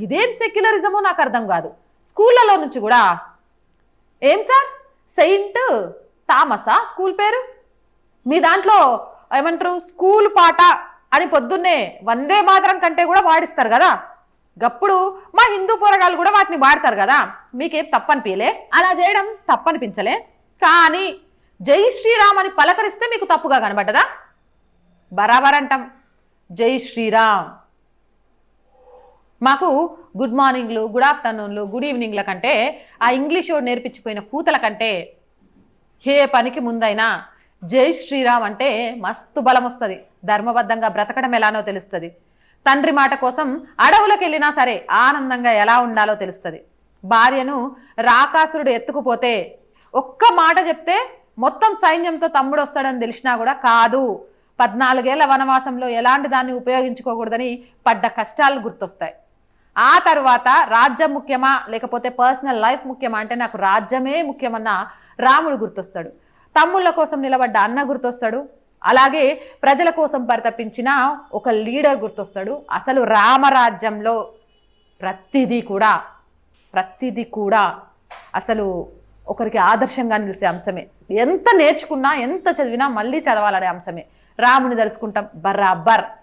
ఇదేం సెక్యులరిజమో నాకు అర్థం కాదు. స్కూళ్ళలో నుంచి కూడా. ఏం సార్? సెయింట్ థామసా? స్కూల్ పేరు? మీ దాంట్లో ఏమంటారు? స్కూల్ పాట అని పొద్దున్నే వందే మాత్రం కంటే కూడా వాడిస్తారు కదా. గప్పుడు మా హిందూ పోరగాళ్ళు కూడా వాటిని వాడతారు కదా. మీకేం తప్పనిపించలే అలా చేయడం తప్పనిపించలే. కానీ జై శ్రీరామ్ అని పలకరిస్తే మీకు తప్పుగా కనబడ్డదా? బరాబర్ అంటాం జై శ్రీరామ్. మాకు గుడ్ మార్నింగ్లు గుడ్ ఆఫ్టర్నూన్లు గుడ్ ఈవినింగ్ల కంటే ఆ ఇంగ్లీష్ నేర్పించిపోయిన కూతల కంటే ఏ పనికి ముందైనా జై శ్రీరామ్ అంటే మస్తు బలం వస్తుంది. ధర్మబద్ధంగా బ్రతకడం ఎలానో తెలుస్తుంది. తండ్రి మాట కోసం అడవులకు వెళ్ళినా సరే ఆనందంగా ఎలా ఉండాలో తెలుస్తుంది. భార్యను రాకాసురుడు ఎత్తుకుపోతే ఒక్క మాట చెప్తే మొత్తం సైన్యంతో తమ్ముడు వస్తాడని తెలిసినా కూడా కాదు. పద్నాలుగేళ్ళ వనవాసంలో ఎలాంటి దాన్ని ఉపయోగించుకోకూడదని పడ్డ కష్టాలు గుర్తొస్తాయి. ఆ తర్వాత రాజ్యం ముఖ్యమా లేకపోతే పర్సనల్ లైఫ్ ముఖ్యమా అంటే నాకు రాజ్యమే ముఖ్యమన్న రాముడు గుర్తొస్తాడు. తమ్ముళ్ళ కోసం నిలబడ్డ అన్న గుర్తొస్తాడు. అలాగే ప్రజల కోసం పరితపించిన ఒక లీడర్ గుర్తొస్తాడు. అసలు రామరాజ్యంలో ప్రతిదీ కూడా ప్రతిదీ కూడా అసలు ఒకరికి ఆదర్శంగా నిలిచే అంశమే. ఎంత నేర్చుకున్నా ఎంత చదివినా మళ్ళీ చదవాలనే అంశమే. రాముని తెలుసుకుంటాం బరాబర్.